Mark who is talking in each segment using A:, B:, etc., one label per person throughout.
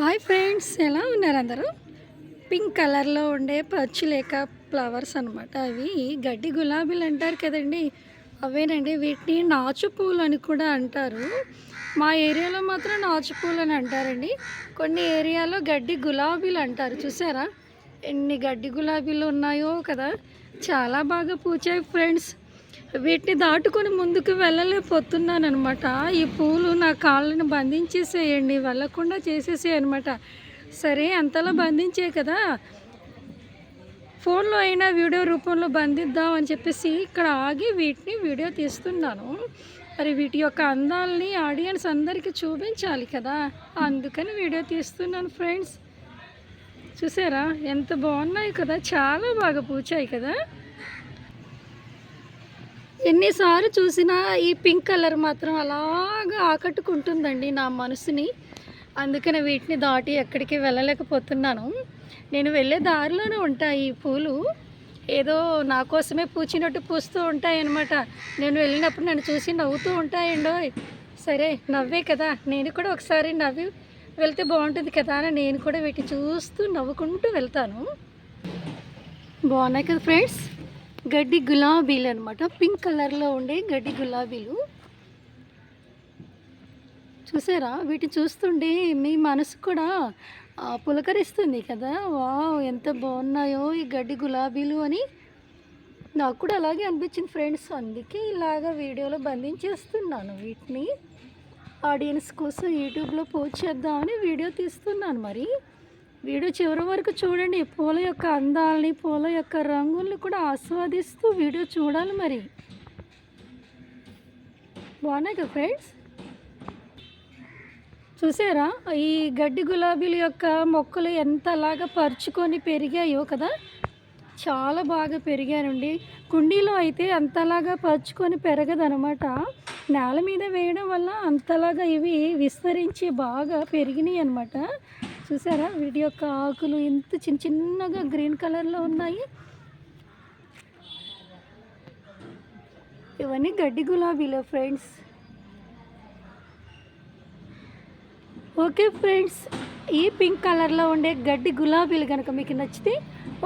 A: Hi friends ఎలా ఉన్నారు అందరూ? పింక్ కలర్లో ఉండే పచ్చి లేక ఫ్లవర్స్ అనమాట అవి. గడ్డి గులాబీలు అంటారు కదండి అవేనండి. వీటిని నాచు పూలు అని కూడా అంటారు. మా ఏరియాలో మాత్రం నాచు పూలు అని అంటారండి. కొన్ని ఏరియాలో గడ్డి గులాబీలు అంటారు. చూసారా? ఎన్ని గడ్డి గులాబీలు ఉన్నాయో కదా. చాలా బాగా పూచాయి ఫ్రెండ్స్. వీటిని దాటుకొని ముందుకు వెళ్ళలేకపోతున్నాను అనమాట ఈ పూలు నా కాళ్ళని బంధించేసేయండి వెళ్ళకుండా చేసేసే అనమాట సరే అంతలా బంధించే కదా. ఫోన్లో అయినా వీడియో రూపంలో బంధిద్దాం అని చెప్పేసి ఇక్కడ ఆగి వీటిని వీడియో తీస్తున్నాను. మరి వీటి యొక్క అందాలని ఆడియన్స్ అందరికీ చూపించాలి కదా. అందుకని వీడియో తీస్తున్నాను ఫ్రెండ్స్. చూసారా? ఎంత బాగున్నాయి కదా. చాలా బాగా పూచాయి కదా. ఎన్నిసార్లు చూసినా ఈ పింక్ కలర్ మాత్రం అలాగా ఆకట్టుకుంటుందండి నా మనసుని. అందుకని వీటిని దాటి ఎక్కడికి వెళ్ళలేకపోతున్నాను. నేను వెళ్ళే దారిలోనే ఉంటాయి ఈ పూలు. ఏదో నా కోసమే పూచినట్టు పూస్తూ ఉంటాయి అన్నమాట నేను వెళ్ళినప్పుడు నన్ను చూసి నవ్వుతూ ఉంటాయండో. సరే నవ్వే కదా. నేను కూడా ఒకసారి నవ్వి వెళ్తే బాగుంటుంది కదా అని నేను కూడా వీటిని చూస్తూ నవ్వుకుంటూ వెళ్తాను. బాగున్నాయి కదా ఫ్రెండ్స్? గడ్డి గులాబీలు అనమాట పింక్ కలర్లో ఉండే గడ్డి గులాబీలు. చూసారా? వీటిని చూస్తుంటే మీ మనసు కూడా పులకరిస్తుంది కదా? వావ్ ఎంత బాగున్నాయో ఈ గడ్డి గులాబీలు అని. నాకు కూడా అలాగే అనిపించింది ఫ్రెండ్స్. అందుకే ఇలాగ వీడియోలో బంధించేస్తున్నాను వీటిని. ఆడియన్స్ కోసం యూట్యూబ్లో పోస్ట్ చేద్దామని వీడియో తీస్తున్నాను మరి. వీడియో చివరి వరకు చూడండి పూల యొక్క అందాలని పూల యొక్క రంగుల్ని కూడా ఆస్వాదిస్తూ వీడియో చూడాలి మరి. బాగున్నాయి కదా ఫ్రెండ్స్? చూసారా? ఈ గడ్డి గులాబీల యొక్క మొక్కలు ఎంతలాగా పరుచుకొని పెరిగాయో కదా? చాలా బాగా పెరిగానండి కుండీలో అయితే అంతలాగా పరుచుకొని పెరగదనమాట నేల మీద వేయడం వల్ల అంతలాగా ఇవి విస్తరించి బాగా పెరిగినాయి అనమాట చూసారా? వీటి యొక్క ఆకులు ఎంత చిన్న చిన్నగా గ్రీన్ కలర్లో ఉన్నాయి. ఇవన్నీ గడ్డి గులాబీలు ఫ్రెండ్స్. ఓకే ఫ్రెండ్స్ ఈ పింక్ కలర్లో ఉండే గడ్డి గులాబీలు కనుక మీకు నచ్చితే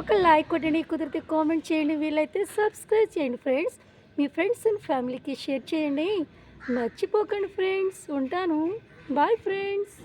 A: ఒక లైక్ కొట్టండి కుదిరితే కామెంట్ చేయండి వీలైతే సబ్స్క్రైబ్ చేయండి ఫ్రెండ్స్. మీ ఫ్రెండ్స్ అండ్ ఫ్యామిలీకి షేర్ చేయండి. మర్చిపోకండి ఫ్రెండ్స్ ఉంటాను. Bye friends.